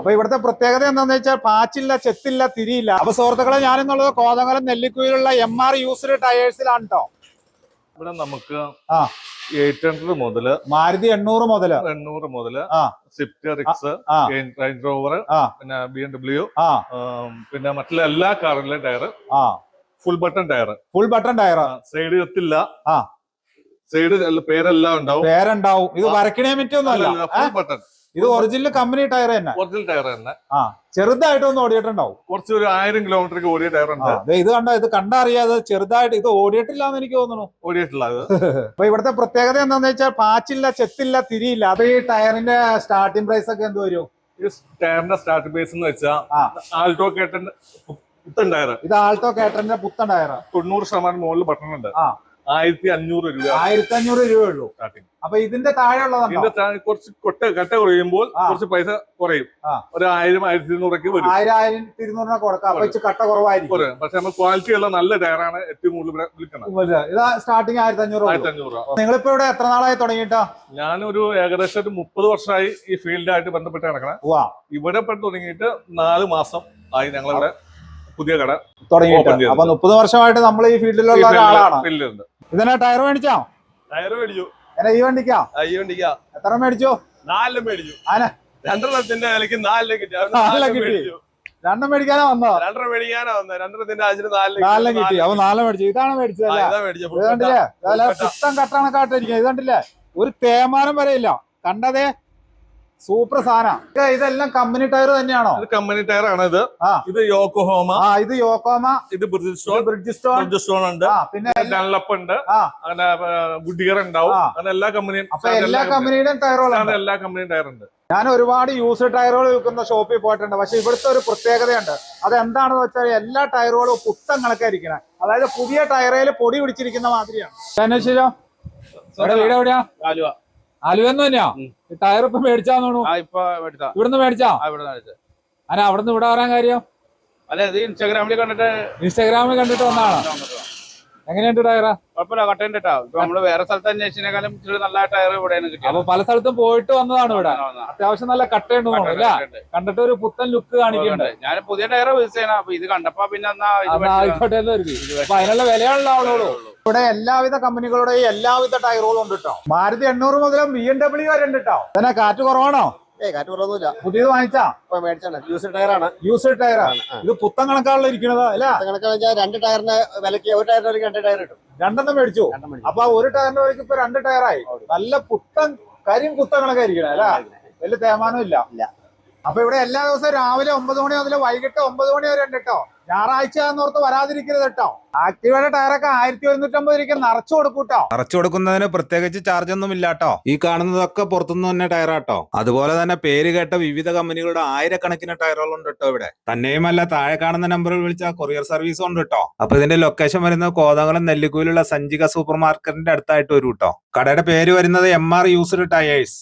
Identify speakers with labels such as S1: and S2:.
S1: അപ്പൊ ഇവിടുത്തെ പ്രത്യേകത എന്താണെന്ന് വെച്ചാൽ പാച്ചില്ല ചെത്തില്ല തിരിയില്ല. അപ്പൊ സുഹൃത്തുക്കളെ ഞാനെന്നുള്ളത് കോതമംഗലം നെല്ലിക്കുയിലുള്ള എം ആർ യൂസ്ഡ് ടയേഴ്സിലാണ് കേട്ടോ
S2: ഇവിടെ നമുക്ക്
S1: ആ.
S2: എയ്റ്റ് ഹൺഡ്രഡ് മുതൽ
S1: മാരുതി എണ്ണൂറ് മുതൽ.
S2: എണ്ണൂറ് മുതൽ
S1: ആ.
S2: സ്വിഫ്റ്റ് റിക്സ് റേഞ്ച് റോവർ
S1: ആ.
S2: പിന്നെ ബി എം ഡബ്ല്യു
S1: ആ.
S2: പിന്നെ മറ്റുള്ള എല്ലാ കാറിലെ ടയർ
S1: ആ.
S2: Full button tyre
S1: full button tyre
S2: side എത്തില്ല
S1: ആ.
S2: സൈഡ് പേരെല്ലാം ഉണ്ടാവും.
S1: പേരുണ്ടാവും ഇത് വരക്കണേ പറ്റൊന്നുമല്ല
S2: ഫുൾ ബട്ടൺ
S1: ഇത് ഒറിജിനൽ കമ്പനി ടയർ തന്നെ.
S2: ഒറിജിനൽ ടയർ തന്നെ.
S1: ആ ചെറുതായിട്ടൊന്ന് ഓടിയിട്ടുണ്ടാവും.
S2: കുറച്ച് ഒരു ആയിരം കിലോമീറ്റർ ഓടിയ ടയർ ഉണ്ട്.
S1: ഇത് കണ്ട ഇത് കണ്ടറിയാതെ ചെറുതായിട്ട് ഇത് ഓടിയിട്ടില്ല എന്ന് എനിക്ക് തോന്നുന്നു.
S2: ഓടിയിട്ടുള്ളത്
S1: അപ്പൊ ഇവിടുത്തെ പ്രത്യേകത എന്താന്ന് വെച്ചാൽ പാച്ചില്ല ചെത്തില്ല തിരിയില്ല. അപ്പൊ ഈ ടയറിന്റെ സ്റ്റാർട്ടിംഗ് പ്രൈസ് ഒക്കെ എന്ത് വരും?
S2: ടയറിന്റെ സ്റ്റാർട്ടിംഗ് പ്രൈസ് എന്ന് വെച്ചാൽ ആൾട്ടോ കേട്ടന്റെ പുത്തൻ ടയർ
S1: ഇത് ആൾട്ടോ കേട്ടന്റെ പുത്തൻ ടയർ
S2: തൊണ്ണൂറ് ശതമാനം മുകളിൽ ബട്ടൺ ഉണ്ട്.
S1: ആ.
S2: ആയിരത്തി അഞ്ഞൂറ് രൂപ.
S1: ആയിരത്തി അഞ്ഞൂറ് രൂപ ഉള്ളൂ
S2: സ്റ്റാർട്ടിങ്.
S1: അപ്പൊ ഇതിന്റെ താഴെയുള്ളതാണ്
S2: ഇതിന്റെ താഴെ കുറച്ച് കൊട്ട കട്ട കുറയുമ്പോൾ കുറച്ച് പൈസ കുറയും. ഒരു ആയിരം ആയിരത്തി ഇരുന്നൂറൊക്കെ വരും.
S1: ആയിരം ആയിരത്തി ഇരുന്നൂറിനെ കൊടുക്കാം. അപ്പൊ ഇച്ചിരി കട്ട കുറവായിരിക്കും.
S2: പക്ഷെ നമ്മൾ ക്വാളിറ്റി ഉള്ള നല്ല ടയറാണ് ഏറ്റവും കൂടുതൽ ഇവിടെ വിൽക്കുന്നത്.
S1: ഇതാ സ്റ്റാർട്ടിങ് ആയിരത്തി അഞ്ഞൂറ്
S2: ആയിരത്തി അഞ്ഞൂറ് രൂപ
S1: നിങ്ങളിപ്പോ ഇവിടെ എത്ര നാളായി തുടങ്ങിയിട്ടാ?
S2: ഞാനൊരു ഏകദേശം ഒരു മുപ്പത് വർഷമായി ഈ ഫീൽഡായിട്ട് ബന്ധപ്പെട്ട് നടക്കണം.
S1: വാ
S2: ഇവിടെ പെട്ട് തുടങ്ങിയിട്ട് നാല് മാസം ആയി ഞങ്ങളിവിടെ പുതിയ കട
S1: തുടങ്ങിയിട്ട്. അപ്പൊ മുപ്പത് വർഷമായിട്ട് നമ്മൾ ഈ ഫീൽഡിലുള്ള ഒരാളാണ്.
S2: ഫീൽഡിലുണ്ട്.
S1: ഇതിനെ ടയർ മേടിച്ചോ?
S3: ടയർ മേടിച്ചു.
S1: എന്നെ ഈ വണ്ടിക്കാ?
S3: ഈ വണ്ടിക്കാ.
S1: എത്ര മേടിച്ചു?
S3: നാലിലും മേടിച്ചു.
S1: ആന.
S3: രണ്ടെണ്ണത്തിന്റെ വിലക്ക് നാലിലും കിട്ടി.
S1: നാലിലും കിട്ടി. രണ്ടെണ്ണം മേടിക്കാനാ വന്നോ?
S3: രണ്ടര മേടിക്കാനാ വന്നോ. രണ്ടെണ്ണത്തിന്റെ ആവശ്യത്തിന് നാലിലും
S1: നാലിലും കിട്ടി. അപ്പൊ നാലെ മേടിച്ചു. ഇതാണ് മേടിച്ചത് കണ്ടില്ലേ? കട്ടണക്കാട്ടിരിക്കും ഇത് കണ്ടില്ലേ? ഒരു തേമാനം വരെ ഇല്ല. കണ്ടതേ സൂപ്പർ സാധനം. ഇതെല്ലാം കമ്പനി ടയർ തന്നെയാണോ?
S2: ഇത് കമ്പനി ടയർ ആണ് ഇത്. ഇത് യോക്കോഹോമ.
S1: ആ ഇത് യോക്കോമ
S2: ഇത് Bridgestone
S1: Bridgestone
S2: Bridgestone ഉണ്ട്.
S1: പിന്നെ
S2: ഡൺലപ്പ് ഉണ്ട്. അങ്ങനെ ഗുഡിയർ ഉണ്ടാവും. അങ്ങനെ എല്ലാ കമ്പനിയും
S1: എല്ലാ കമ്പനിയുടെയും ടയറുകളാണ്
S2: എല്ലാ കമ്പനിയും ടയർ ഉണ്ട്.
S1: ഞാൻ ഒരുപാട് യൂസ് ടയറുകൾ വിൽക്കുന്ന ഷോപ്പിൽ പോയിട്ടുണ്ട്. പക്ഷെ ഇവിടുത്തെ ഒരു പ്രത്യേകതയുണ്ട്. അത് എന്താണെന്ന് വെച്ചാൽ എല്ലാ ടയറുകളും പുത്തൻ കണക്കായിരിക്കണം അതായത് പുതിയ ടയറയിൽ പൊടി പിടിച്ചിരിക്കുന്ന മാതിരിയാണ്. വീട് എവിടെയാ. ആലുവെന്ന് തന്നെയാ? ടയർ ഇപ്പൊ മേടിച്ചാന്ന് തോന്നുന്നു.
S3: ആ, ഇപ്പൊ മേടിച്ചതാ.
S1: ഇവിടുന്ന് മേടിച്ചാ. അല്ല അവിടുന്ന് ഇവിടെ വരാൻ കാര്യം?
S3: അല്ല ഇത് ഇൻസ്റ്റാഗ്രാമിൽ കണ്ടിട്ട്
S1: ഇൻസ്റ്റാഗ്രാമിൽ കണ്ടിട്ട് വന്നതാണ് എങ്ങനെയുണ്ട് ടയർ
S3: കുഴപ്പമില്ല കട്ടേണ്ട കേട്ടോ ഇപ്പൊ നമ്മൾ വേറെ സ്ഥലത്ത് അന്വേഷിച്ചതിനേക്കാളും ഇച്ചിരി നല്ല ടയർ ഇവിടെയാണ് കിട്ടിയത്.
S1: അപ്പൊ പല സ്ഥലത്തും പോയിട്ട് വന്നതാണ് ഇവിടെ. അത്യാവശ്യം നല്ല കട്ടയുണ്ട് അല്ല? കണ്ടിട്ട് ഒരു പുത്തൻ ലുക്ക് കാണിക്കുന്നുണ്ട്.
S3: ഞാൻ പുതിയ ടയർ യൂസ് ചെയ്യണം. അപ്പൊ ഇത് കണ്ടപ്പോ പിന്നെ.
S1: ആയിക്കോട്ടെ. അതിനുള്ള വിലയാണല്ലോ ഇവിടെ എല്ലാവിധ കമ്പനികളുടെയും എല്ലാവിധ ടയറുകളും ഉണ്ട് കേട്ടോ മാരുതി എണ്ണൂറ് മുതലും ബി എം ഡബ്ല്യു വരെ ഉണ്ട് കേട്ടോ ഇതിനെ കാറ്റ് കുറവാണോ?
S4: കാറ്റ് കുറവൊന്നുമില്ല
S1: പുതിയത് വാങ്ങിച്ചാ?
S4: മേടിച്ചാണ്. യൂസ്ഡ് ടയറാണ്.
S1: യൂസ്ഡ് ടയറാണ് ഇത് പുത്തൻ കണക്കാണല്ലോ ഇരിക്കണത് അല്ല?
S4: വെച്ചാൽ രണ്ട് ടയറിന് വിലക്ക് ഒരു ടയറിന് വിലക്ക് രണ്ട് ടയർ കിട്ടും.
S1: രണ്ടെണ്ണം മേടിച്ചു. അപ്പൊ ഒരു ടയറിന്റെ വിലക്ക് ഇപ്പൊ രണ്ട് ടയറായി. നല്ല പുത്തൻ കരിയും കുത്തൻ കണക്കായിരിക്കണേ അല്ല? വലിയ തേമാനം ഇല്ല.
S4: ഇല്ല.
S1: അപ്പൊ ഇവിടെ എല്ലാ ദിവസവും രാവിലെ ഒമ്പത് മണി മുതൽ വൈകിട്ട് ഒമ്പത് മണി വരെ ഉണ്ട് കേട്ടോ. ഞായറാഴ്ച എന്നോർത്ത് വരാതിരിക്കരുത് കേട്ടോ. ആക്ടിവയുടെ ടയറൊക്കെ ആയിരത്തി ഒരുന്നൂറ്റമ്പത് രൂപയ്ക്ക് നിറച്ചു കൊടുക്കും കേട്ടോ.
S5: അറച്ചു കൊടുക്കുന്നതിന് പ്രത്യേകിച്ച് ചാർജ് ഒന്നും ഇല്ല കേട്ടോ. ഈ കാണുന്നതൊക്കെ പുറത്തുനിന്ന് തന്നെ ടയറാട്ടോ അതുപോലെ തന്നെ പേര് കേട്ട വിവിധ കമ്പനികളുടെ ആയിരക്കണക്കിന് ടയറുകൾ ഉണ്ട് കേട്ടോ ഇവിടെ. തന്നെയുമല്ല താഴെ കാണുന്ന നമ്പറിൽ വിളിച്ച കൊറിയർ സർവീസും ഉണ്ട് കേട്ടോ. അപ്പൊ ഇതിന്റെ ലൊക്കേഷൻ വരുന്നത് കോതകുളം നെല്ലിക്കൂലുള്ള സഞ്ചിക സൂപ്പർ മാർക്കറ്റിന്റെ അടുത്തായിട്ട് വരും കേട്ടോ. കടയുടെ പേര് വരുന്നത് എം ആർ യൂസ്ഡ് ടയേഴ്സ്